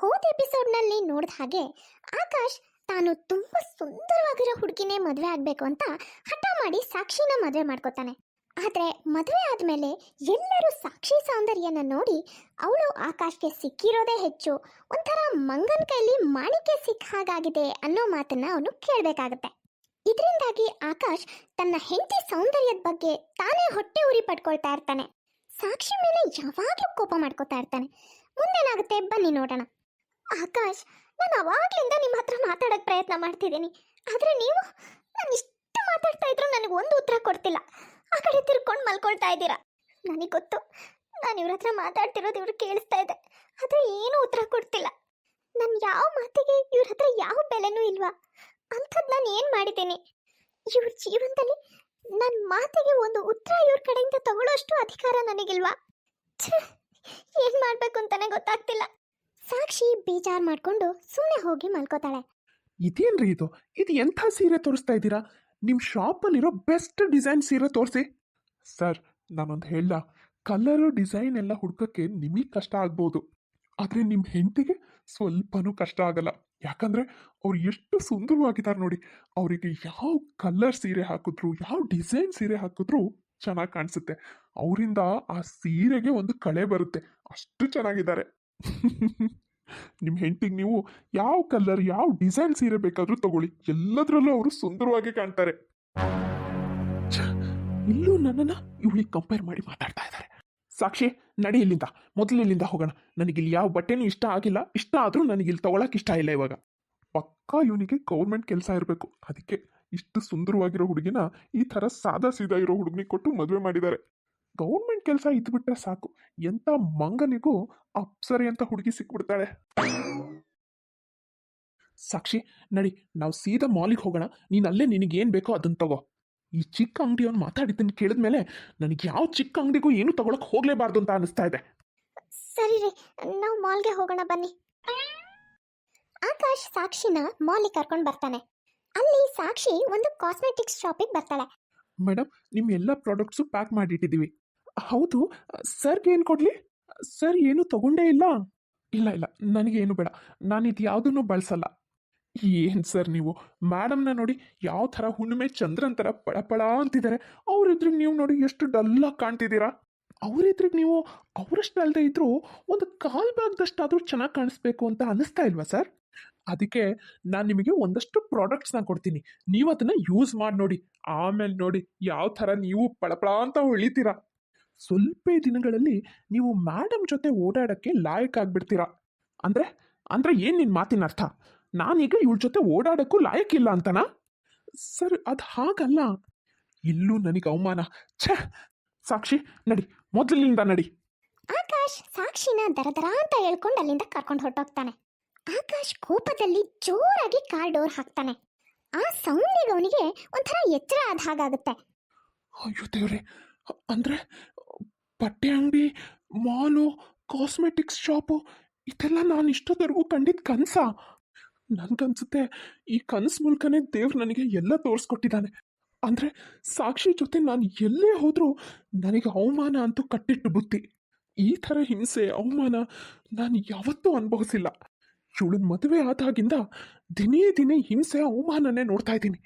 ಹೋದ ಎಪಿಸೋಡ್ನಲ್ಲಿ ನೋಡಿದ ಹಾಗೆ ಆಕಾಶ್ ತಾನು ತುಂಬ ಸುಂದರವಾಗಿರೋ ಹುಡುಗಿನೇ ಮದುವೆ ಆಗಬೇಕು ಅಂತ ಹಠ ಮಾಡಿ ಸಾಕ್ಷಿನ ಮದುವೆ ಮಾಡ್ಕೋತಾನೆ. ಆದರೆ ಮದುವೆ ಆದಮೇಲೆ ಎಲ್ಲರೂ ಸಾಕ್ಷಿ ಸೌಂದರ್ಯನ ನೋಡಿ ಅವಳು ಆಕಾಶ್ಗೆ ಸಿಕ್ಕಿರೋದೇ ಹೆಚ್ಚು. ಒಂಥರ ಮಂಗನ ಕೈಲಿ ಮಾಣಿಕೆ ಸಿಕ್ಕ ಹಾಗಾಗಿದೆ ಅನ್ನೋ ಮಾತನ್ನ ಅವನು ಕೇಳಬೇಕಾಗತ್ತೆ. ಇದರಿಂದಾಗಿ ಆಕಾಶ್ ತನ್ನ ಹೆಂಡತಿ ಸೌಂದರ್ಯದ ಬಗ್ಗೆ ತಾನೇ ಹೊಟ್ಟೆ ಉರಿ ಪಡ್ಕೊಳ್ತಾ ಇರ್ತಾನೆ. ಸಾಕ್ಷಿ ಮೇಲೆ ಯಾವಾಗಲೂ ಕೋಪ ಮಾಡ್ಕೋತಾ ಇರ್ತಾನೆ. ಮುಂದೇನಾಗುತ್ತೆ ಬನ್ನಿ ನೋಡೋಣ. ಆಕಾಶ್, ನಾನು ಅವಾಗ್ಲಿಂದ ನಿಮ್ಮ ಹತ್ರ ಮಾತಾಡೋಕ್ಕೆ ಪ್ರಯತ್ನ ಮಾಡ್ತಿದ್ದೀನಿ. ಆದ್ರೆ ನೀವು, ನಾನು ಇಷ್ಟು ಮಾತಾಡ್ತಾ ಇದ್ರು ನನಗೆ ಒಂದು ಉತ್ತರ ಕೊಡ್ತಿಲ್ಲ. ಆ ಕಡೆ ತಿರ್ಕೊಂಡು ಮಲ್ಕೊಳ್ತಾ ಇದ್ದೀರಾ. ನನಗೆ ಗೊತ್ತು, ನಾನು ಇವ್ರ ಹತ್ರ ಮಾತಾಡ್ತಿರೋದು ಇವ್ರು ಕೇಳಿಸ್ತಾ ಇದೆ. ಆದ್ರೆ ಏನು ಉತ್ತರ ಕೊಡ್ತಿಲ್ಲ. ನನ್ನ ಯಾವ ಮಾತಿಗೆ ಇವ್ರ ಹತ್ರ ಯಾವ ಬೆಲೆನೂ ಇಲ್ವಾ? ಅಂಥದ್ದು ನಾನು ಏನು ಮಾಡಿದ್ದೀನಿ? ಇವ್ರ ಜೀವನದಲ್ಲಿ ನನ್ನ ಮಾತಿಗೆ ಒಂದು ಉತ್ತರ ಇವ್ರ ಕಡೆಯಿಂದ ತಗೊಳ್ಳೋಷ್ಟು ಅಧಿಕಾರ ನನಗಿಲ್ವಾ? ಏನು ಮಾಡ್ಬೇಕು ಅಂತಾನೆ ಗೊತ್ತಾಗ್ತಿಲ್ಲ. ಸಾಕ್ಷಿ ಬೇಜಾರ್ ಮಾಡ್ಕೊಂಡು ಸುಮ್ಮನೆ ಹೋಗಿ ಮಲ್ಕೋತಾಳೆ. ಇದೇನ್ರಿ ಇದು? ಇದು ಎಂಥ ಸೀರೆ ತೋರಿಸ್ತಾ ಇದ್ದೀರಾ? ನಿಮ್ಮ ಶಾಪಲ್ಲಿರೋ ಬೆಸ್ಟ್ ಡಿಸೈನ್ ಸೀರೆ ತೋರಿಸಿ. ಸರ್, ನಾನೊಂದು ಹೇಳ ಕಲರು, ಡಿಸೈನ್ ಎಲ್ಲ ಹುಡ್ಕಕ್ಕೆ ನಿಮಗೆ ಕಷ್ಟ ಆಗ್ಬೋದು. ಆದರೆ ನಿಮ್ಮ ಹೆಂಡತಿಗೆ ಸ್ವಲ್ಪನೂ ಕಷ್ಟ ಆಗಲ್ಲ. ಯಾಕಂದ್ರೆ ಅವ್ರು ಎಷ್ಟು ಸುಂದರವಾಗಿದ್ದಾರೆ ನೋಡಿ. ಅವರಿಗೆ ಯಾವ ಕಲರ್ ಸೀರೆ ಹಾಕಿದ್ರು, ಯಾವ ಡಿಸೈನ್ ಸೀರೆ ಹಾಕಿದ್ರು ಚೆನ್ನಾಗಿ ಕಾಣಿಸುತ್ತೆ. ಅವರಿಂದ ಆ ಸೀರೆಗೆ ಒಂದು ಕಳೆ ಬರುತ್ತೆ. ಅಷ್ಟು ಚೆನ್ನಾಗಿದ್ದಾರೆ. ನಿಮ್ಮ ಹೆಂಡತಿಗೆ ನೀವು ಯಾವ ಕಲರ್ ಯಾವ ಡಿಸೈನ್ ಸೀರೆ ಬೇಕಾದ್ರೂ ತಗೊಳ್ಳಿ. ಎಲ್ಲದರಲ್ಲೂ ಅವರು ಸುಂದರವಾಗಿ ಕಾಣ್ತಾರೆ. ಇಲ್ಲೂ ನನ್ನನ್ನು ಇವಳಿಗೆ ಕಂಪೇರ್ ಮಾಡಿ ಮಾತಾಡ್ತಾ ಇದ್ದಾರೆ ಸಾಕ್ಷಿ, ನಡಿ ಇಲ್ಲಿಂದ. ಮೊದಲು ಇಲ್ಲಿಂದ ಹೋಗೋಣ. ನನಗಿಲ್ಲಿ ಯಾವ ಬಟ್ಟೆನೂ ಇಷ್ಟ ಆಗಿಲ್ಲ. ಇಷ್ಟ ಆದರೂ ನನಗಿಲ್ಲಿ ತಗೊಳಕ್ಕೆ ಇಷ್ಟ ಇಲ್ಲ ಇವಾಗ. ಪಕ್ಕಾ ಇವನಿಗೆ ಗೌರ್ಮೆಂಟ್ ಕೆಲಸ ಇರಬೇಕು. ಅದಕ್ಕೆ ಇಷ್ಟು ಸುಂದರವಾಗಿರೋ ಹುಡುಗಿನ ಈ ಥರ ಸಾದಾ ಸೀದಾ ಇರೋ ಹುಡುಗನಿಗೆ ಕೊಟ್ಟು ಮದುವೆ ಮಾಡಿದ್ದಾರೆ. ಗೌರ್ಮೆಂಟ್ ಕೆಲಸ ಇದ್ಬಿಟ್ರೆ ಸಾಕು. ಎಂಥ ಮಂಗನಿಗೂ ಅಪ್ಸರಿ ಅಂತ ಹುಡುಗಿ ಸಿಕ್ಬಿಡ್ತಾಳೆ. ಸಾಕ್ಷಿ ನಡಿ ನಾವು ಸೀದಾ ಮಾಲಿಗೆ ಹೋಗೋಣ. ನೀನು ಅಲ್ಲೇ ಏನು ಬೇಕೋ ಅದನ್ನ ತಗೋ. ಈ ಚಿಕ್ಕ ಅಂಗಡಿಯವನು ಮಾತಾಡಿದ್ದನ್ನು ಕೇಳಿದ್ಮೇಲೆ ನನಗೆ ಯಾವ ಚಿಕ್ಕ ಅಂಗಡಿಗೂ ಏನು ತಗೊಳಕ್ ಹೋಗ್ಲೇಬಾರ್ದು ಅಂತ ಅನಿಸ್ತಾ ಇದೆ. ಸರಿ ರೀ ನಾವು ಮಾಲ್ಗೆ ಹೋಗೋಣ ಬನ್ನಿ. ಆಕಾಶ್ ಸಾಕ್ಷಿನ ಮಾಲಿಗೆ ಕರ್ಕೊಂಡು ಬರ್ತಾನೆ. ಅಲ್ಲಿ ಸಾಕ್ಷಿ ಒಂದು ಕಾಸ್ಮೆಟಿಕ್ಸ್ ಶಾಪಿಗೆ ಬರ್ತಾಳೆ. ಮೇಡಮ್ ನಿಮ್ಮ ಎಲ್ಲ ಪ್ರಾಡಕ್ಟ್ಸು ಪ್ಯಾಕ್ ಮಾಡಿಟ್ಟಿದ್ದೀವಿ. ಹೌದು. ಸರ್ಗೆ ಏನು ಕೊಡಲಿ? ಸರ್ ಏನು ತಗೊಂಡೇ ಇಲ್ಲ? ಇಲ್ಲ ಇಲ್ಲ. ನನಗೇನು ಬೇಡ. ನಾನು ಇದು ಯಾವುದನ್ನು ಬಳಸಲ್ಲ. ಏನು ಸರ್ ನೀವು? ಮ್ಯಾಡಮ್ನ ನೋಡಿ ಯಾವ ಥರ ಹುಣ್ಣಿಮೆ ಚಂದ್ರನ ಥರ ಪಳಪಳ ಅಂತಿದ್ದಾರೆ ಅವರಿದ್ರಿಗೆ ನೀವು ನೋಡಿ ಎಷ್ಟು ಡಲ್ಲಾಗಿ ಕಾಣ್ತಿದ್ದೀರಾ? ಅವರಿದ್ರಿಗೆ ನೀವು ಅವರಷ್ಟು ಅಲ್ಲದೆ ಇದ್ದರೂ ಒಂದು ಕಾಲ್ ಭಾಗದಷ್ಟಾದರೂ ಚೆನ್ನಾಗಿ ಕಾಣಿಸ್ಬೇಕು ಅಂತ ಅನ್ನಿಸ್ತಾ ಇಲ್ವಾ ಸರ್? ಅದಕ್ಕೆ ನಾನು ನಿಮಗೆ ಒಂದಷ್ಟು ಪ್ರಾಡಕ್ಟ್ಸ್ನ ಕೊಡ್ತೀನಿ. ನೀವು ಅದನ್ನು ಯೂಸ್ ಮಾಡಿ ನೋಡಿ. ಆಮೇಲೆ ನೋಡಿ ಯಾವ ಥರ ನೀವು ಪಳಪಳ ಅಂತ ಹೊಳಿತೀರಾ ಸ್ವಲ್ಪ ದಿನಗಳಲ್ಲಿ ನೀವು ಮೇಡಮ್ ಜೊತೆ ಓಡಾಡೋಕ್ಕೆ ಲಾಯಕ್ ಆಗಿಬಿಡ್ತೀರಾ? ಅಂದರೆ ಅಂದರೆ ಏನು ನಿನ್ನ ಮಾತಿನ ಅರ್ಥ? ನಾನೀಗ ಇವಳ ಜೊತೆ ಓಡಾಡೋಕ್ಕೂ ಲಾಯಕ್ಕಿಲ್ಲ ಅಂತನಾ? ಸರ್ ಅದು ಹಾಗಲ್ಲ. ಇಲ್ಲೂ ನನಗೆ ಅವಮಾನ. ಛೇ! ಸಾಕ್ಷಿ ನಡಿ ಮೊದಲಿನಿಂದ ನಡಿ. ಆಕಾಶ್ ಸಾಕ್ಷಿನ ದರದರ ಅಂತ ಹೇಳ್ಕೊಂಡು ಅಲ್ಲಿಂದ ಕರ್ಕೊಂಡು ಹೊರಟೋಗ್ತಾನೆ. ಆಕಾಶ್ ಕೋಪದಲ್ಲಿ ಜೋರಾಗಿ ಕಾರ್ ಡೋರ್ ಹಾಕ್ತಾನೆ. ಆ ಸೌಂಡಿಗೆ ಅವನಿಗೆ ಒಂಥರ ಎಚ್ಚರ ಆದ ಹಾಗಾಗುತ್ತೆ. ಅಯ್ಯೋ ದೇವ್ರೆ! ಅಂದರೆ ಬಟ್ಟೆ ಅಂಗಡಿ, ಮಾಲು ಕಾಸ್ಮೆಟಿಕ್ಸ್ ಶಾಪು ಇದೆಲ್ಲ ನಾನು ಇಷ್ಟೊತ್ತವರೆಗೂ ಕಂಡಿದ್ದ ಕನಸ. ನನಗನ್ಸುತ್ತೆ ಈ ಕನಸು ಮೂಲಕನೇ ದೇವ್ರು ನನಗೆ ಎಲ್ಲ ತೋರಿಸ್ಕೊಟ್ಟಿದ್ದಾನೆ ಅಂದರೆ ಸಾಕ್ಷಿ ಜೊತೆ ನಾನು ಎಲ್ಲೇ ಹೋದರೂ ನನಗೆ ಅವಮಾನ ಅಂತೂ ಕಟ್ಟಿಟ್ಟು ಬುತ್ತಿ ಈ ಥರ ಹಿಂಸೆ, ಅವಮಾನ ನಾನು ಯಾವತ್ತೂ ಅನುಭವಿಸಿಲ್ಲ. ಇವಳನ್ನ ಮದುವೆ ಆದಾಗಿಂದ ದಿನೇ ದಿನೇ ಹಿಂಸೆ, ಅವಮಾನನೇ ನೋಡ್ತಾ ಇದ್ದೀನಿ.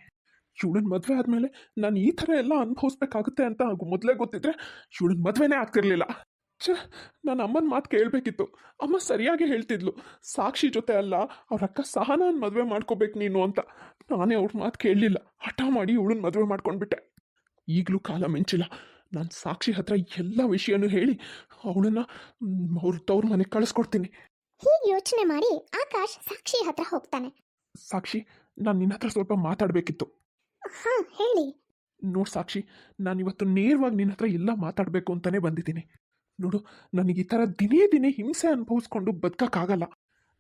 ಇವಳನ್ನ ಮದುವೆ ಆದಮೇಲೆ ನಾನು ಈ ಥರ ಎಲ್ಲ ಅನುಭವಿಸ್ಬೇಕಾಗುತ್ತೆ ಅಂತ ಮೊದಲೇ ಗೊತ್ತಿದ್ರೆ ಇವಳನ್ನ ಮದುವೆನೇ ಆಗ್ತಿರ್ಲಿಲ್ಲ. ಛ ನಾನು ಅಮ್ಮನ ಮಾತು ಕೇಳಬೇಕಿತ್ತು. ಅಮ್ಮ ಸರಿಯಾಗಿ ಹೇಳ್ತಿದ್ಲು. ಸಾಕ್ಷಿ ಜೊತೆ ಅಲ್ಲ ಅವ್ರ ಅಕ್ಕ ಸಹನಾನ್ ಮದುವೆ ಮಾಡ್ಕೋಬೇಕು ನೀನು ಅಂತ. ನಾನೇ ಅವ್ರ ಮಾತು ಕೇಳಲಿಲ್ಲ. ಹಠ ಮಾಡಿ ಇವಳನ್ನ ಮದುವೆ ಮಾಡ್ಕೊಂಡ್ಬಿಟ್ಟೆ. ಈಗಲೂ ಕಾಲ ಮಿಂಚಿಲ್ಲ. ನಾನು ಸಾಕ್ಷಿ ಹತ್ರ ಎಲ್ಲ ವಿಷಯನೂ ಹೇಳಿ ಅವಳನ್ನ ಅವ್ರ ತವ್ರ ಮನೆಗೆ ಕಳಿಸ್ಕೊಡ್ತೀನಿ. ಹೀಗೆ ಯೋಚನೆ ಮಾಡಿ ಆಕಾಶ್ ಸಾಕ್ಷಿ ಹತ್ರ ಹೋಗ್ತಾನೆ. ಸಾಕ್ಷಿ ನಾನು ನಿನ್ನ ಹತ್ರ ಸ್ವಲ್ಪ ಮಾತಾಡಬೇಕಿತ್ತು. ಹಾ, ಹೇಳಿ. ನೋಡು ಸಾಕ್ಷಿ ನಾನು ಇವತ್ತು ನೇರವಾಗಿ ನಿನ್ನ ಹತ್ರ ಎಲ್ಲ ಮಾತಾಡಬೇಕು ಅಂತಲೇ ಬಂದಿದ್ದೀನಿ. ನೋಡು, ನನಗೆ ಈ ಥರ ದಿನೇ ದಿನೇ ಹಿಂಸೆ ಅನುಭವಿಸ್ಕೊಂಡು ಬದುಕಕ್ಕಾಗಲ್ಲ.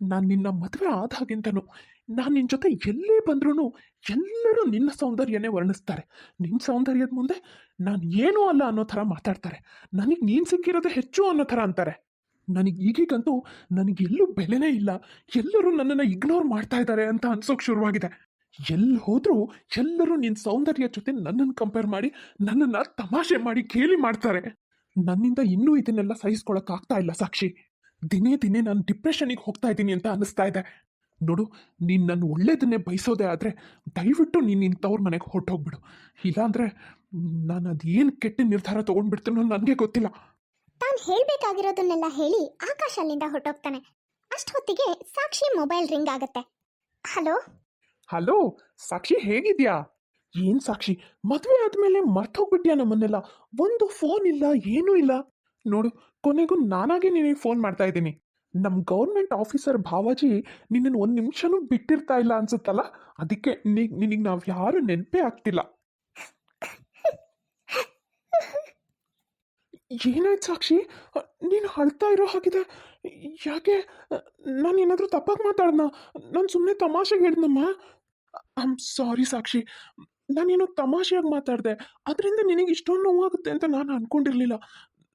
ನಾನು ನಿನ್ನ ಮದುವೆ ಆದಾಗಿಂತನು ನಾನು ನಿನ್ನ ಜೊತೆ ಎಲ್ಲೇ ಬಂದ್ರೂ ಎಲ್ಲರೂ ನಿನ್ನ ಸೌಂದರ್ಯನೇ ವರ್ಣಿಸ್ತಾರೆ. ನಿನ್ನ ಸೌಂದರ್ಯದ ಮುಂದೆ ನಾನು ಏನೂ ಅಲ್ಲ ಅನ್ನೋ ಥರ ಮಾತಾಡ್ತಾರೆ. ನನಗೆ ನೀನು ಸಿಕ್ಕಿರೋದೇ ಹೆಚ್ಚು ಅನ್ನೋ ಥರ ಅಂತಾರೆ. ನನಗೆ ಈಗೀಗಂತೂ ನನಗೆಲ್ಲೂ ಬೆಲೆನೇ ಇಲ್ಲ. ಎಲ್ಲರೂ ನನ್ನನ್ನು ಇಗ್ನೋರ್ ಮಾಡ್ತಾ ಇದ್ದಾರೆ ಅಂತ ಅನ್ಸೋಕೆ ಶುರುವಾಗಿದೆ. ಎಲ್ಲಿ ಹೋದರೂ ಎಲ್ಲರೂ ನಿನ್ನ ಸೌಂದರ್ಯ ಜೊತೆ ನನ್ನನ್ನು ಕಂಪೇರ್ ಮಾಡಿ, ನನ್ನನ್ನು ತಮಾಷೆ ಮಾಡಿ ಕೇಳಿ ಮಾಡ್ತಾರೆ. ನನ್ನಿಂದ ಇನ್ನೂ ಇದನ್ನೆಲ್ಲ ಸಹಿಸ್ಕೊಳಕ್ಕಾಗ್ತಾ ಇಲ್ಲ ಸಾಕ್ಷಿ. ದಿನೇ ದಿನೇ ನಾನು ಡಿಪ್ರೆಷನಿಗೆ ಹೋಗ್ತಾ ಇದ್ದೀನಿ ಅಂತ ಅನಿಸ್ತಾ ಇದೆ. ನೋಡು, ನೀನು ನನ್ನ ಒಳ್ಳೇದನ್ನೇ ಬಯಸೋದೇ ಆದರೆ ದಯವಿಟ್ಟು ನೀನು ಇಂಥವ್ರ ಮನೆಗೆ ಹೊರಟೋಗ್ಬಿಡು. ಇಲ್ಲಾಂದರೆ ನಾನು ಅದೇನು ಕೆಟ್ಟ ನಿರ್ಧಾರ ತೊಗೊಂಡ್ಬಿಡ್ತೀನೋ ನನಗೆ ಗೊತ್ತಿಲ್ಲ. ತಾನು ಹೇಳಬೇಕಾಗಿರೋದನ್ನೆಲ್ಲ ಹೇಳಿ ಆಕಾಶ ಅಲ್ಲಿಂದ ಹೊರಟೋಗ್ತಾನೆ. ಅಷ್ಟೊತ್ತಿಗೆ ಸಾಕ್ಷಿ ಮೊಬೈಲ್ ರಿಂಗ್ ಆಗುತ್ತೆ. ಹಲೋ? ಹಲೋ, ಸಾಕ್ಷಿ ಹೇಗಿದ್ಯಾ? ಏನ್ ಸಾಕ್ಷಿ? ಮದುವೆ ಆದ್ಮೇಲೆ ಮರ್ತೋಗ್ಬಿಟ್ಯಾ ನಮ್ಮನ್ನೆಲ್ಲ? ಒಂದು ಫೋನ್ ಇಲ್ಲ, ಏನೂ ಇಲ್ಲ. ನೋಡು, ಕೊನೆಗೂ ನಾನಾಗೆ ನಿನಗೆ ಫೋನ್ ಮಾಡ್ತಾ ಇದ್ದೀನಿ. ನಮ್ಮ ಗೌರ್ಮೆಂಟ್ ಆಫೀಸರ್ ಭಾವಾಜಿ ನಿನ್ನನ್ನು ಒಂದು ನಿಮಿಷನೂ ಬಿಟ್ಟಿರ್ತಾ ಇಲ್ಲ ಅನ್ಸುತ್ತಲ್ಲ? ಅದಕ್ಕೆ ನಿನಗೆ ನಾವು ಯಾರು ನೆನಪೇ ಆಗ್ತಿಲ್ಲ. ಏನಾಯ್ತು ಸಾಕ್ಷಿ? ನೀನು ಅಳ್ತಾ ಇರೋ ಹಾಗಿದೆ ಯಾಕೆ? ನಾನು ಏನಾದರೂ ತಪ್ಪಾಗಿ ಮಾತಾಡ್ನ ನಾನು ಸುಮ್ಮನೆ ತಮಾಷೆಗೆ ಐ ಆಮ್ ಸಾರಿ ಸಾಕ್ಷಿ. ನಾನೇನೋ ತಮಾಷೆಯಾಗಿ ಮಾತಾಡಿದೆ. ಅದರಿಂದ ನಿನಗೆ ಇಷ್ಟೊಂದು ನೋವಾಗುತ್ತೆ ಅಂತ ನಾನು ಅನ್ಕೊಂಡಿರ್ಲಿಲ್ಲ.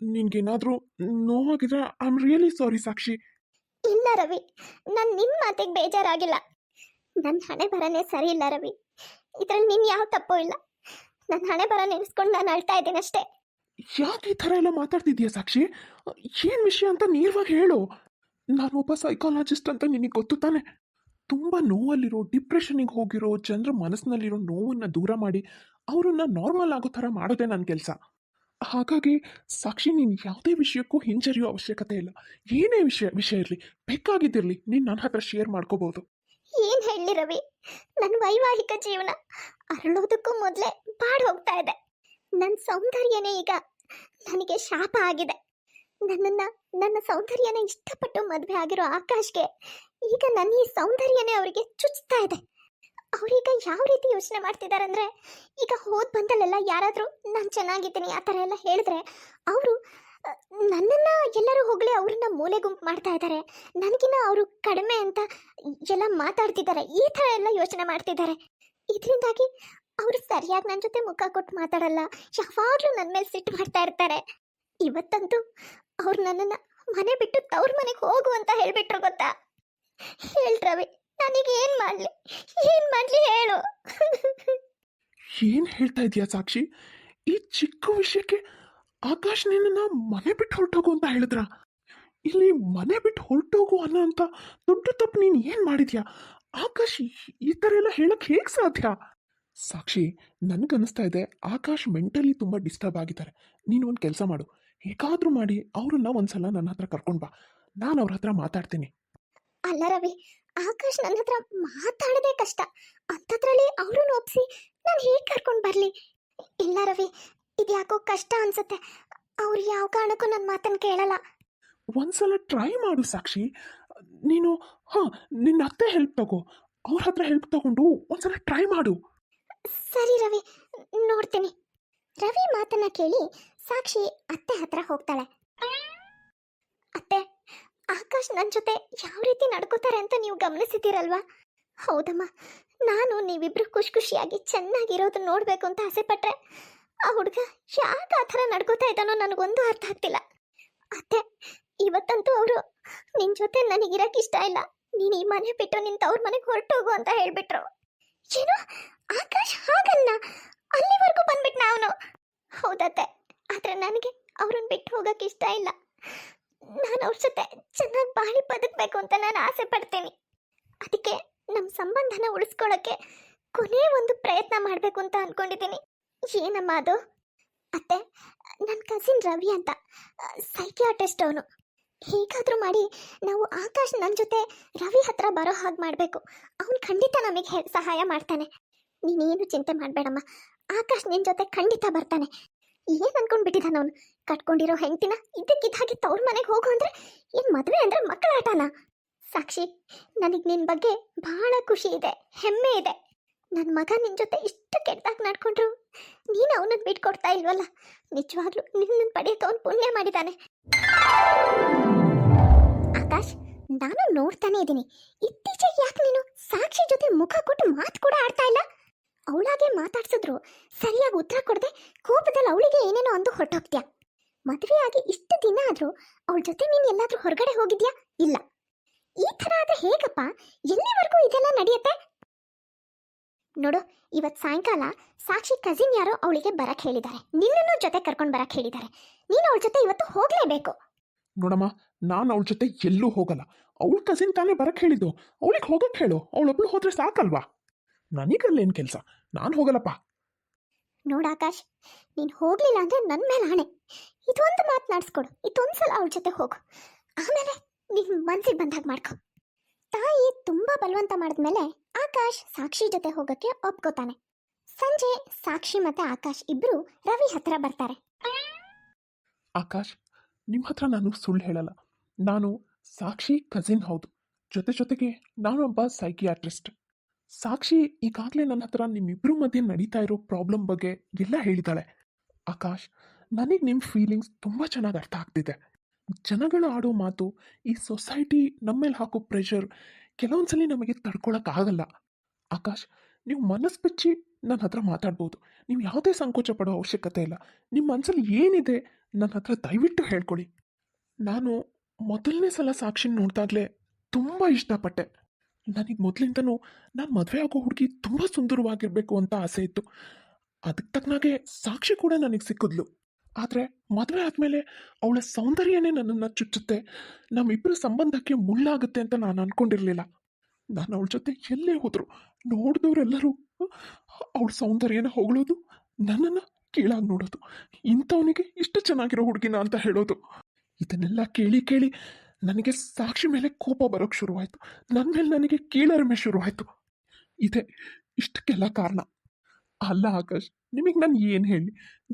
ನಿನ್ಗೇನಾದರೂ ನೋವಾಗಿದ್ರೆ I am really sorry Sakshi. ಇಲ್ಲ ರವಿ. ನಾನು ನಿನ್ನ ಮಾತಿಗೆ ಬೇಜಾರಾಗಿಲ್ಲ. ನನ್ನ ಹಣೆ ಬರನೇ ಸರಿ ಇಲ್ಲ ರವಿ. ಇದ್ರಲ್ಲಿ ನಿನ್ನ ಯಾವ ತಪ್ಪು ಇಲ್ಲ. ನನ್ನ ಹಣೆ ಬರ ನೆನೆಸ್ಕೊಂಡು ನಾನು ಅಳ್ತಾ ಇದ್ದೇನೆ ಅಷ್ಟೇ. ಯಾಕೆ ಈ ಥರ ಎಲ್ಲ ಮಾತಾಡ್ತಿದ್ಯಾ ಸಾಕ್ಷಿ? ಏನು ವಿಷಯ ಅಂತ ನೇರವಾಗಿ ಹೇಳು. ನಾನು ಒಬ್ಬ ಸೈಕಾಲಜಿಸ್ಟ್ ಅಂತ ನಿನಗೆ ಗೊತ್ತು ತಾನೆ. ತುಂಬ ನೋವಲ್ಲಿರೋ ಡಿಪ್ರೆಷನಿಗೆ ಹೋಗಿರೋ, ಜನರ ಮನಸ್ಸಿನಲ್ಲಿರೋ ನೋವನ್ನು ದೂರ ಮಾಡಿ ಅವರನ್ನು ನಾರ್ಮಲ್ ಆಗೋ ಥರ ಮಾಡೋದೇ ನನ್ನ ಕೆಲಸ. ಹಾಗಾಗಿ ಸಾಕ್ಷಿ, ನೀನು ಯಾವುದೇ ವಿಷಯಕ್ಕೂ ಹಿಂಜರಿಯೋ ಅವಶ್ಯಕತೆ ಇಲ್ಲ. ಏನೇ ವಿಷಯ ವಿಷಯ ಇರಲಿ, ಬೇಕಾಗಿದ್ದಿರಲಿ, ನೀನು ನನ್ನ ಹತ್ರ ಶೇರ್ ಮಾಡ್ಕೋಬೋದು. ಏನು ಹೇಳಿ ರವಿ? ನನ್ನ ವೈವಾಹಿಕ ಜೀವನ ಅರಳೋದಕ್ಕೂ ಮೊದಲೇ ಬಾಡ್ ಹೋಗ್ತಾ ಇದೆ. ನನ್ನ ಸೌಂದರ್ಯನೇ ಈಗ ನನಗೆ ಶಾಪ ಆಗಿದೆ. ನನ್ನನ್ನ, ನನ್ನ ಸೌಂದರ್ಯನ ಇಷ್ಟಪಟ್ಟು ಮದುವೆ ಆಗಿರೋ ಆಕಾಶ್ಗೆ ಈಗ ನನ್ನ ಈ ಸೌಂದರ್ಯನೇ ಅವರಿಗೆ ಚುಚ್ತಾ ಇದೆ. ಅವರೀಗ ಯಾವ ರೀತಿ ಯೋಚನೆ ಮಾಡ್ತಿದ್ದಾರೆ ಅಂದ್ರೆ ಈಗ ಹೋದ್ ಬಂದಲ್ಲೆಲ್ಲ ಯಾರಾದರೂ ನಾನು ಚೆನ್ನಾಗಿದ್ದೀನಿ, ಆ ಥರ ಎಲ್ಲ ಹೇಳಿದ್ರೆ ಅವರು, ನನ್ನನ್ನ ಎಲ್ಲರೂ ಹೋಗ್ಲಿ ಅವ್ರನ್ನ ಮೂಲೆ ಗುಂಪು ಮಾಡ್ತಾ ಇದ್ದಾರೆ ನನಗಿನ್ನ ಅವರು ಕಡಿಮೆ ಅಂತ ಎಲ್ಲ ಮಾತಾಡ್ತಿದ್ದಾರೆ ಈ ಥರ ಎಲ್ಲ ಯೋಚನೆ ಮಾಡ್ತಿದ್ದಾರೆ ಇದರಿಂದಾಗಿ ಅವರು ಸರಿಯಾಗಿ ನನ್ನ ಜೊತೆ ಮುಖ ಕೊಟ್ಟು ಮಾತಾಡಲ್ಲ, ಯಾವಾಗಲೂ ನನ್ನ ಮೇಲೆ ಸಿಟ್ಟು ಮಾಡ್ತಾ ಇರ್ತಾರೆ. ಇವತ್ತಂತೂ ಅವ್ರು ನನ್ನನ್ನು ಮನೆ ಬಿಟ್ಟು ತವ್ರ ಮನೆಗೆ ಹೋಗು ಅಂತ ಹೇಳಿಬಿಟ್ರು ಗೊತ್ತಾ? ಹೇಳ್ ರವಿ, ನನಗೆ ಏನು ಮಾಡಲಿ? ಏನು ಮಾಡಲಿ ಹೇಳು? ಏನು ಹೇಳ್ತಾ ಇದೀಯಾ ಸಾಕ್ಷಿ? ಈ ಚಿಕ್ಕ ವಿಷಯಕ್ಕೆ ಆಕಾಶ್ ನಿನ್ನ ಮನೆ ಬಿಟ್ಟು ಹೊರಟೋಗು ಅಂತ ಹೇಳಿದ್ರ? ಇಲ್ಲಿ ಮನೆ ಬಿಟ್ಟು ಹೊರಟೋಗು ಅನ್ನೋ ಅಂತ ದೊಡ್ಡ ತಪ್ಪು ನೀನು ಏನು ಮಾಡಿದ್ಯಾ? ಆಕಾಶ್ ಈ- ಥರ ಎಲ್ಲ ಹೇಳಕ್ ಹೇಗೆ ಸಾಧ್ಯ? ಸಾಕ್ಷಿ ನನಗನ್ನಿಸ್ತಾ ಇದೆ ಆಕಾಶ್ ಮೆಂಟಲಿ ತುಂಬ ಡಿಸ್ಟರ್ಬ್ ಆಗಿದ್ದಾರೆ. ನೀನು ಒಂದು ಕೆಲಸ ಮಾಡು. ಹೇಗಾದರೂ ಮಾಡಿ ಅವ್ರನ್ನ ಒಂದ್ಸಲ ನನ್ನ ಹತ್ರ ಕರ್ಕೊಂಡು ಬಾ. ನಾನು ಅವ್ರ ಹತ್ರ ಮಾತಾಡ್ತೀನಿ. ಅಲ್ಲ ರವಿ ಆಕಾಶ್ ನನ್ನ ಹತ್ರ ಮಾತಾಡೋದೇ ಕಷ್ಟ. ಅಂಥದ್ರಲ್ಲಿ ಅವ್ರನ್ನ ಒಪ್ಸಿ ನಾನು ಹೇಗೆ ಕರ್ಕೊಂಡು ಬರಲಿ? ಇಲ್ಲ ರವಿ ಇದ್ಯಾಕೋ ಕಷ್ಟ ಅನ್ಸುತ್ತೆ. ಅವ್ರು ಯಾವ ಕಾರಣಕ್ಕೂ ನನ್ನ ಮಾತನ್ನು ಕೇಳಲ್ಲ. ಒಂದ್ಸಲ ಟ್ರೈ ಮಾಡು ಸಾಕ್ಷಿ. ನೀನು ಹಾಂ ನಿನ್ನ ಅತ್ತೆ ಹೆಲ್ಪ್ ತಗೋ. ಅವ್ರ ಹತ್ರ ಹೆಲ್ಪ್ ತಗೊಂಡು ಒಂದ್ಸಲ ಟ್ರೈ ಮಾಡು. ಸರಿ ರವಿ, ನೋಡ್ತೀನಿ. ರವಿ ಮಾತನ್ನ ಕೇಳಿ ಸಾಕ್ಷಿ ಅತ್ತೆ ಹತ್ರ ಹೋಗ್ತಾಳೆ. ಅತ್ತೆ, ಆಕಾಶ್ ನನ್ನ ಜೊತೆ ಯಾವ ರೀತಿ ನಡ್ಕೋತಾರೆ ಅಂತ ನೀವು ಗಮನಿಸಿದ್ದೀರಲ್ವಾ? ಹೌದಮ್ಮ, ನಾನು ನೀವಿಬ್ರು ಖುಷಿ ಖುಷಿಯಾಗಿ ಚೆನ್ನಾಗಿರೋದು ನೋಡಬೇಕು ಅಂತ ಆಸೆ ಪಟ್ರೆ ಆ ಹುಡುಗ ಯಾಕೆ ಆ ಥರ ನಡ್ಕೋತಾ ಇದ್ದಾನೋ ನನಗೊಂದು ಅರ್ಥ ಆಗ್ತಿಲ್ಲ. ಅತ್ತೆ, ಇವತ್ತಂತೂ ಅವರು ನಿನ್ನ ಜೊತೆ ನನಗಿರಕ್ಕೆ ಇಷ್ಟ ಇಲ್ಲ. ನೀನು ಈ ಮನೆ ಬಿಟ್ಟು ನಿನ್ನ ತವ್ರ ಮನೆಗೆ ಹೊರಟೋಗು ಅಂತ ಹೇಳ್ಬಿಟ್ರು. ಏನು ಆಕಾಶ್ ಹಾಗಲ್ಲ ಅಲ್ಲಿವರೆಗೂ ಬಂದ್ಬಿಟ್ನ ಅವನು. ಹೌದತ್ತೆ, ಆದ್ರೆ ನನಗೆ ಅವ್ರನ್ನ ಬಿಟ್ಟು ಹೋಗಕ್ಕೆ ಇಷ್ಟ ಇಲ್ಲ. ನಾನು ಅವ್ರ ಜೊತೆ ಚೆನ್ನಾಗಿ ಬಾಳಿ ಬದುಕಬೇಕು ಅಂತ ನಾನು ಆಸೆ ಪಡ್ತೀನಿ. ಅದಕ್ಕೆ ನಮ್ಮ ಸಂಬಂಧನ ಉಳಿಸ್ಕೊಳ್ಳೋಕ್ಕೆ ಕೊನೆ ಒಂದು ಪ್ರಯತ್ನ ಮಾಡಬೇಕು ಅಂತ ಅನ್ಕೊಂಡಿದ್ದೀನಿ. ಏನಮ್ಮ ಅದು? ಅತ್ತೆ ನನ್ನ ಕಸಿನ್ ರವಿ ಅಂತ ಸೈಕಿಯಾಟಿಸ್ಟ್ ಅವನು. ಹೇಗಾದರೂ ಮಾಡಿ ನಾವು ಆಕಾಶ್ ನನ್ನ ಜೊತೆ ರವಿ ಹತ್ರ ಬರೋ ಹಾಗೆ ಮಾಡಬೇಕು. ಅವನು ಖಂಡಿತ ನಮಗೆ ಸಹಾಯ ಮಾಡ್ತಾನೆ. ನೀನೇನು ಚಿಂತೆ ಮಾಡಬೇಡಮ್ಮ. ಆಕಾಶ್ ನಿನ್ನ ಜೊತೆ ಖಂಡಿತ ಬರ್ತಾನೆ. ಏನು ಅನ್ಕೊಂಡ್ಬಿಟ್ಟಿದ್ದಾನ ಅವನು? ಕಟ್ಕೊಂಡಿರೋ ಹೆಂಡತಿನ ಇದಕ್ಕಿದ್ದಾಗಿ ತವ್ರ ಮನೆಗೆ ಹೋಗು ಅಂದ್ರೆ ಏನು ಮದುವೆ ಅಂದ್ರೆ ಮಕ್ಕಳ ಆಟನ? ಸಾಕ್ಷಿ, ನನಗೆ ನಿನ್ನ ಬಗ್ಗೆ ಬಹಳ ಖುಷಿ ಇದೆ, ಹೆಮ್ಮೆ ಇದೆ. ನನ್ನ ಮಗ ನಿನ್ನ ಜೊತೆ ಇಷ್ಟು ಕೆಟ್ಟದಾಗಿ ನಡ್ಕೊಂಡ್ರು ನೀನು ಅವನನ್ನು ಬಿಟ್ಕೊಡ್ತಾ ಇಲ್ವಲ್ಲ? ನಿಜವಾಗ್ಲೂ ನಿನ್ನನ್ನು ಪಡೆಯೋಕೆ ಅವನು ಪುಣ್ಯ ಮಾಡಿದ್ದಾನೆ ನಾನು ನೋಡ್ತಾನೆ ಇದ್ದೀನಿ. ಇತ್ತೀಚೆಗೆ ಯಾಕೆ ನೀನು ಸಾಕ್ಷಿ ಜೊತೆ ಮುಖ ಕೊಟ್ಟು ಮಾತು ಕೂಡ ಆಡ್ತಾ ಇಲ್ಲ? ಅವಳಾಗೆ ಮಾತಾಡ್ಸಿದ್ರು. ಸರಿಯಾಗಿ ಉತ್ತರ ಕೊಡದೆ ಕೋಪದಲ್ಲಿ ಅವಳಿಗೆ ಏನೇನೋ ಅಂದು ಹೊರಟೋಗ್ತೀಯ? ಮದುವೆಯಾಗಿ ಇಷ್ಟು ದಿನ ಆದರೂ ಅವಳ ಜೊತೆ ನೀನು ಎಲ್ಲಾದರೂ ಹೊರಗಡೆ ಹೋಗಿದ್ಯಾ? ಇಲ್ಲ. ಈ ಥರ ಆದರೆ ಹೇಗಪ್ಪ? ಎಲ್ಲಿವರೆಗೂ ಇದೆಲ್ಲ ನಡೆಯುತ್ತೆ? ನೋಡು, ಇವತ್ ಸಾಯಂಕಾಲ ಸಾಕ್ಷಿ ಕಸಿನ್ ಯಾರೋ ಅವಳಿಗೆ ಬರಕ್ ಹೇಳಿದ್ದಾರೆ. ನಿನ್ನನ್ನು ಜೊತೆ ಕರ್ಕೊಂಡು ಬರಕ್ ಹೇಳಿದ್ದಾರೆ. ನೀನು ಅವಳ ಜೊತೆ ಇವತ್ತು ಹೋಗ್ಲೇಬೇಕು. ನೋಡಮ್ಮ ನಾನು ಅವಳ ಜೊತೆ ಎಲ್ಲೂ ಹೋಗಲ್ಲ. ಅವಳ ಕಸಿನ್ ತಾನೇ ಬರಕ್ಕೆ ಹೇಳಿದ್ದು. ಅವಳಿಗೆ ಹೋಗಕ್ಕೆ ಹೇಳು. ಅವಳೊಬ್ಳು ಹೋದ್ರೆ ಸಾಕಲ್ವಾ? ನನಗಲ್ಲೇನು ಕೆಲಸ? ನಾನು ಹೋಗಲ್ಲಪ್ಪ. ನೋಡು ಆಕಾಶ್ ನೀನು ಹೋಗ್ಲಿಲ್ಲ ಅಂದ್ರೆ ನನ್ನ ಮೇಲೆ ಆಣೆ. ಇದೊಂದು ಮಾತನಾಡಿಸ್ಕೊಡು ಇದೊಂದ್ಸಲ ಅವಳ ಜೊತೆ ಹೋಗು. ಆಮೇಲೆ ನಿನ್ನ ಮನ್ಸಿಗೆ ಬಂದಾಗ ಮಾಡ್ಕೊ. ತಾಯಿ ತುಂಬಾ ಬಲವಂತ ಮಾಡಿದ್ಮೇಲೆ ಆಕಾಶ್ ಸಾಕ್ಷಿ ಜೊತೆ ಹೋಗಕ್ಕೆ ಒಪ್ಕೋತಾನೆ. ಸಂಜೆ ಸಾಕ್ಷಿ ಮತ್ತೆ ಆಕಾಶ್ ಇಬ್ರು ರವಿ ಹತ್ರ ಬರ್ತಾರೆ. ಆಕಾಶ್ ನಿಮ್ಮ ಹತ್ರ ನಾನು ಸುಳ್ಳು ಹೇಳಲ್ಲ. ನಾನು ಸಾಕ್ಷಿ ಕಸಿನ್ ಹೌದು. ಜೊತೆ ಜೊತೆಗೆ ನಾನೊಬ್ಬ ಸೈಕಿಯಾಟ್ರಿಸ್ಟ್ ಸಾಕ್ಷಿ ಈಗಾಗಲೇ ನನ್ನ ಹತ್ರ ನಿಮ್ಮಿಬ್ಬರ ಮಧ್ಯೆ ನಡೀತಾ ಇರೋ ಪ್ರಾಬ್ಲಮ್ ಬಗ್ಗೆ ಎಲ್ಲ ಹೇಳಿದ್ದಾಳೆ ಆಕಾಶ್, ನನಗೆ ನಿಮ್ಮ ಫೀಲಿಂಗ್ಸ್ ತುಂಬ ಚೆನ್ನಾಗಿ ಅರ್ಥ ಆಗ್ತಿದೆ. ಜನಗಳು ಆಡೋ ಮಾತು ಈ ಸೊಸೈಟಿ ನಮ್ಮ ಮೇಲೆ ಹಾಕೋ ಪ್ರೆಷರ್ ಕೆಲವೊಂದ್ಸಲಿ ನಮಗೆ ತಡ್ಕೊಳಕ್ಕಾಗಲ್ಲ. ಆಕಾಶ್, ನೀವು ಮನಸ್ಸು ಬಿಚ್ಚಿ ನನ್ನ ಹತ್ರ ಮಾತಾಡ್ಬೋದು. ನೀವು ಯಾವುದೇ ಸಂಕೋಚ ಪಡೋ ಅವಶ್ಯಕತೆ ಇಲ್ಲ. ನಿಮ್ಮ ಮನಸ್ಸಲ್ಲಿ ಏನಿದೆ ನನ್ನ ಹತ್ರ ದಯವಿಟ್ಟು ಹೇಳ್ಕೊಳ್ಳಿ ನಾನು ಮೊದಲನೇ ಸಲ ಸಾಕ್ಷಿನ ನೋಡಿದಾಗಲೇ ತುಂಬ ಇಷ್ಟಪಟ್ಟೆ. ನನಗೆ ಮೊದಲಿಂದನೂ ನಾನು ಮದುವೆ ಆಗೋ ಹುಡುಗಿ ತುಂಬ ಸುಂದರವಾಗಿರಬೇಕು ಅಂತ ಆಸೆ ಇತ್ತು. ಅದಕ್ಕೆ ತಕ್ಕನಾಗೆ ಸಾಕ್ಷಿ ಕೂಡ ನನಗೆ ಸಿಕ್ಕಿದ್ಲು. ಆದರೆ ಮದುವೆ ಆದಮೇಲೆ ಅವಳ ಸೌಂದರ್ಯನೇ ನನ್ನನ್ನು ಚುಚ್ಚುತ್ತೆ. ನಮ್ಮಿಬ್ಬರ ಸಂಬಂಧಕ್ಕೆ ಮುಳ್ಳಾಗುತ್ತೆ ಅಂತ ನಾನು ಅಂದ್ಕೊಂಡಿರಲಿಲ್ಲ ನಾನು ಅವಳ ಜೊತೆ ಎಲ್ಲೇ ಹೋದರು ನೋಡಿದವರೆಲ್ಲರೂ, ಅವಳ ಸೌಂದರ್ಯನ ಹೊಗಳೋದು ನನ್ನನ್ನು ಕೀಳಾಗಿ ನೋಡೋದು. ಇಂಥವನಿಗೆ ಇಷ್ಟು ಚೆನ್ನಾಗಿರೋ ಹುಡುಗಿನ ಅಂತ ಹೇಳೋದು. ಇದನ್ನೆಲ್ಲ ಕೇಳಿ ಕೇಳಿ ನನಗೆ ಸಾಕ್ಷಿ ಮೇಲೆ ಕೋಪ ಬರೋಕ್ಕೆ ಶುರುವಾಯಿತು. ನನ್ನ ಮೇಲೆ ನನಗೆ ಕೀಳರಿಮೆ ಶುರುವಾಯಿತು. ಇದೆ ಇಷ್ಟಕ್ಕೆಲ್ಲ ಕಾರಣ. ಅಲ್ಲ ಆಕಾಶ್, ನಿಮಗೆ ನಾನು ಏನು ಹೇಳಿ?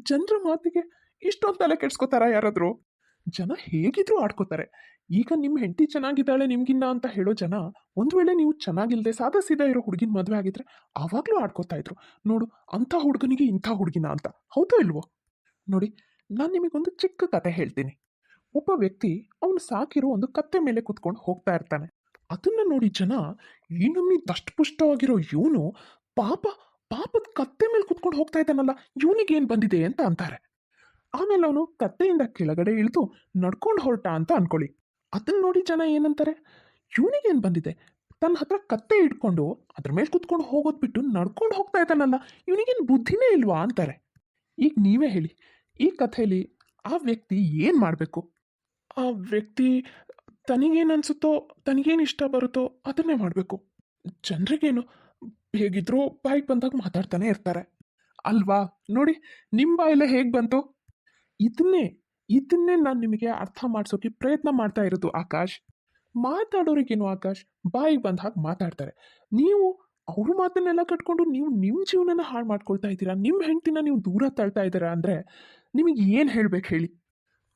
ಜನರ ಮಾತಿಗೆ ಇಷ್ಟೊಂದು ತಲೆ ಕೆಡ್ಸ್ಕೋತಾರ ಯಾರಾದರೂ? ಜನ ಹೇಗಿದ್ರು ಆಡ್ಕೋತಾರೆ. ಈಗ ನಿಮ್ಮ ಹೆಂಡತಿ ಚೆನ್ನಾಗಿದ್ದಾಳೆ ನಿಮ್ಗಿನ್ನ ಅಂತ ಹೇಳೋ ಜನ ಒಂದು ವೇಳೆ ನೀವು ಚೆನ್ನಾಗಿಲ್ಲದೆ ಸಾಧಿಸಿದ ಸೀದಾ ಇರೋ ಹುಡುಗಿನ ಮದುವೆ ಆಗಿದ್ರೆ ಆವಾಗಲೂ ಆಡ್ಕೋತಾ ಇದ್ರು. ನೋಡು, ಅಂಥ ಹುಡುಗನಿಗೆ ಇಂಥ ಹುಡುಗಿನ ಅಂತ. ಹೌದೋ ಇಲ್ವೋ? ನೋಡಿ, ನಾನು ನಿಮಗೊಂದು ಚಿಕ್ಕ ಕತೆ ಹೇಳ್ತೀನಿ. ಒಬ್ಬ ವ್ಯಕ್ತಿ ಅವನು ಸಾಕಿರೋ ಒಂದು ಕತ್ತೆ ಮೇಲೆ ಕುತ್ಕೊಂಡು ಹೋಗ್ತಾ ಇರ್ತಾನೆ. ಅದನ್ನ ನೋಡಿ ಜನ, ಈ ನಮ್ಮಿ ದಷ್ಟಪುಷ್ಟವಾಗಿರೋ ಇವನು ಪಾಪ, ಪಾಪದ ಕತ್ತೆ ಮೇಲೆ ಕುತ್ಕೊಂಡು ಹೋಗ್ತಾ ಇದ್ದಾನಲ್ಲ, ಇವನಿಗೇನು ಬಂದಿದೆ? ಅಂತ ಅಂತಾರೆ. ಆಮೇಲೆ ಅವನು ಕತ್ತೆಯಿಂದ ಕೆಳಗಡೆ ಇಳಿದು ನಡ್ಕೊಂಡು ಹೊರಟ ಅಂತ ಅನ್ಕೊಳ್ಳಿ. ಅದನ್ನ ನೋಡಿ ಜನ ಏನಂತಾರೆ? ಇವನಿಗೇನು ಬಂದಿದೆ? ತನ್ನ ಹತ್ರ ಕತ್ತೆ ಇಟ್ಕೊಂಡು ಅದ್ರ ಮೇಲೆ ಕುತ್ಕೊಂಡು ಹೋಗೋದು ಬಿಟ್ಟು ನಡ್ಕೊಂಡು ಹೋಗ್ತಾ ಇದ್ದಾನಲ್ಲ, ಇವನಿಗೇನು ಬುದ್ಧಿನೇ ಇಲ್ವಾ? ಅಂತಾರೆ. ಈಗ ನೀವೇ ಹೇಳಿ, ಈ ಕಥೆಯಲ್ಲಿ ಆ ವ್ಯಕ್ತಿ ಏನು ಮಾಡಬೇಕು? ಆ ವ್ಯಕ್ತಿ ತನಗೇನು ಅನಿಸುತ್ತೋ, ತನಗೇನು ಇಷ್ಟ ಬರುತ್ತೋ ಅದನ್ನೇ ಮಾಡಬೇಕು. ಜನರಿಗೇನು ಹೇಗಿದ್ರೂ ಬಾಯಿಗೆ ಬಂದಾಗ ಮಾತಾಡ್ತಾನೆ ಇರ್ತಾರೆ. ಅಲ್ವಾ? ನೋಡಿ ನಿಮ್ಮ ಬಾಯಲ್ಲೇ ಹೇಗೆ ಬಂತು? ಇದನ್ನೇ ಇದನ್ನೇ ನಾನು ನಿಮಗೆ ಅರ್ಥ ಮಾಡಿಸೋಕೆ ಪ್ರಯತ್ನ ಮಾಡ್ತಾ ಇರೋದು ಆಕಾಶ್. ಮಾತಾಡೋರಿಗೇನು ಆಕಾಶ್? ಬಾಯಿಗೆ ಬಂದ ಹಾಗೆ ಮಾತಾಡ್ತಾರೆ. ನೀವು ಅವ್ರ ಮಾತನ್ನೆಲ್ಲ ಕಟ್ಕೊಂಡು ನೀವು ನಿಮ್ಮ ಜೀವನನ ಹಾಳು ಮಾಡ್ಕೊಳ್ತಾ ಇದ್ದೀರಾ? ನಿಮ್ಮ ಹೆಂಡತಿನ ನೀವು ದೂರ ತಳ್ತಾ ಇದ್ದೀರಾ ಅಂದರೆ ನಿಮಗೆ ಏನು ಹೇಳಬೇಕು ಹೇಳಿ?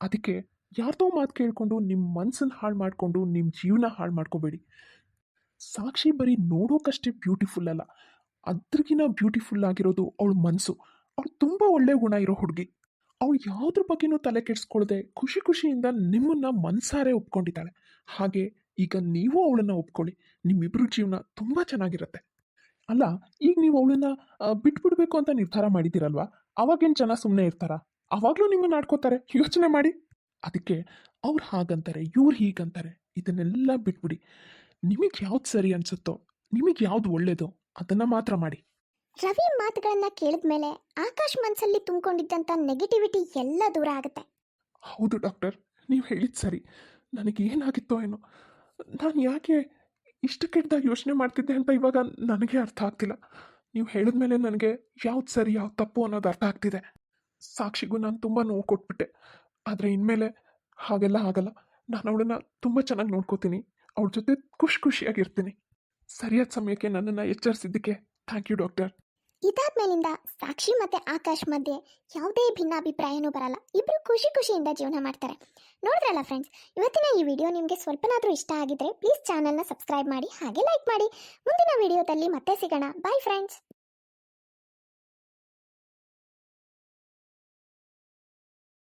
ಅದಕ್ಕೆ ಯಾರ್ದೋ ಮಾತು ಕೇಳಿಕೊಂಡು ನಿಮ್ಮ ಮನಸ್ಸನ್ನು ಹಾಳು ಮಾಡಿಕೊಂಡು ನಿಮ್ಮ ಜೀವನ ಹಾಳು ಮಾಡ್ಕೋಬೇಡಿ. ಸಾಕ್ಷಿ ಬರೀ ನೋಡೋಕಷ್ಟೇ ಬ್ಯೂಟಿಫುಲ್ ಅಲ್ಲ. ಅದ್ರಗಿನ ಬ್ಯೂಟಿಫುಲ್ ಆಗಿರೋದು ಅವಳ ಮನಸ್ಸು ಅವಳು ತುಂಬ ಒಳ್ಳೆ ಗುಣ ಇರೋ ಹುಡುಗಿ. ಅವಳು ಯಾವುದ್ರ ಬಗ್ಗೆನೂ ತಲೆ ಕೆಡಿಸ್ಕೊಳ್ಳದೆ ಖುಷಿ ಖುಷಿಯಿಂದ ನಿಮ್ಮನ್ನ ಮನ್ಸಾರೆ ಒಪ್ಕೊಂಡಿದ್ದಾಳೆ. ಹಾಗೆ ಈಗ ನೀವು ಅವಳನ್ನ ಒಪ್ಕೊಳ್ಳಿ. ನಿಮ್ಮಿಬ್ರ ಜೀವನ ತುಂಬ ಚೆನ್ನಾಗಿರುತ್ತೆ. ಅಲ್ಲ, ಈಗ ನೀವು ಅವಳನ್ನ ಬಿಟ್ಬಿಡ್ಬೇಕು ಅಂತ ನಿರ್ಧಾರ ಮಾಡಿದ್ದೀರಲ್ವಾ? ಅವಾಗೇನು ಜನ ಸುಮ್ಮನೆ ಇರ್ತಾರ? ಅವಾಗಲೂ ನಿಮ್ಮನ್ನ ಆಡ್ಕೋತಾರೆ. ಯೋಚನೆ ಮಾಡಿ. ಅದಕ್ಕೆ ಅವ್ರು ಹಾಗಂತಾರೆ, ಇವ್ರು ಹೀಗಂತಾರೆ, ಇದನ್ನೆಲ್ಲ ಬಿಟ್ಬಿಡಿ. ನಿಮಗೆ ಯಾವ್ದು ಸರಿ ಅನ್ಸುತ್ತೋ, ನಿಮಗೆ ಯಾವ್ದು ಒಳ್ಳೇದೋ, ಅದನ್ನು ಮಾತ್ರ ಮಾಡಿ. ರವಿ ಮಾತುಗಳನ್ನ ಕೇಳಿದ್ಮೇಲೆ ಆಕಾಶ್ ಮನ್ಸಲ್ಲಿ ತುಂಬಿಕೊಂಡಿದ್ದಂಥ ನೆಗೆಟಿವಿಟಿ ಎಲ್ಲ ದೂರ ಆಗುತ್ತೆ. ಹೌದು ಡಾಕ್ಟರ್, ನೀವು ಹೇಳಿದ ಸರಿ. ನನಗೆ ಏನಾಗಿತ್ತೋ ಏನೋ. ನಾನು ಯಾಕೆ ಇಷ್ಟು ಕೆಟ್ಟದಾಗಿ ಯೋಚನೆ ಮಾಡ್ತಿದ್ದೆ ಅಂತ ಇವಾಗ ನನಗೆ ಅರ್ಥ ಆಗ್ತಿಲ್ಲ. ನೀವು ಹೇಳಿದ ಮೇಲೆ ನನಗೆ ಯಾವ್ದು ಸರಿ, ಯಾವ್ದು ತಪ್ಪು ಅನ್ನೋದು ಅರ್ಥ ಆಗ್ತಿದೆ. ಸಾಕ್ಷಿಗೂ ನಾನು ತುಂಬ ನೋವು ಕೊಟ್ಬಿಟ್ಟೆ. ಆದರೆ ಇನ್ಮೇಲೆ ಹಾಗೆಲ್ಲ ಆಗಲ್ಲ. ನಾನು ಅವಳನ್ನ ತುಂಬ ಚೆನ್ನಾಗಿ ನೋಡ್ಕೋತೀನಿ. ಅವಳ ಜೊತೆ ಖುಷಿ ಖುಷಿಯಾಗಿರ್ತೀನಿ. ಸರಿಯಾದ ಸಮಯಕ್ಕೆ ನನ್ನನ್ನು ಎಚ್ಚರಿಸಿದ್ದಕ್ಕೆ ಥ್ಯಾಂಕ್ ಯು ಡಾಕ್ಟರ್. ಇದಾದ್ಮೇಲಿಂದ ಸಾಕ್ಷಿ ಮತ್ತೆ ಆಕಾಶ್ ಮಧ್ಯೆ ಯಾವುದೇ ಭಿನ್ನಾಭಿಪ್ರಾಯನೂ ಬರಲ್ಲ. ಇಬ್ಬರು ಖುಷಿ ಖುಷಿಯಿಂದ ಜೀವನ ಮಾಡ್ತಾರೆ. ನೋಡಿದ್ರಲ್ಲ ಫ್ರೆಂಡ್ಸ್ ಇವತ್ತಿನ ಈ ವಿಡಿಯೋ ನಿಮಗೆ ಸ್ವಲ್ಪನಾದರೂ ಇಷ್ಟ ಆಗಿದ್ರೆ ಪ್ಲೀಸ್ ಚಾನಲ್ನ ಸಬ್ಸ್ಕ್ರೈಬ್ ಮಾಡಿ ಹಾಗೆ ಲೈಕ್ ಮಾಡಿ. ಮುಂದಿನ ವಿಡಿಯೋದಲ್ಲಿ ಮತ್ತೆ ಸಿಗೋಣ. Bye friends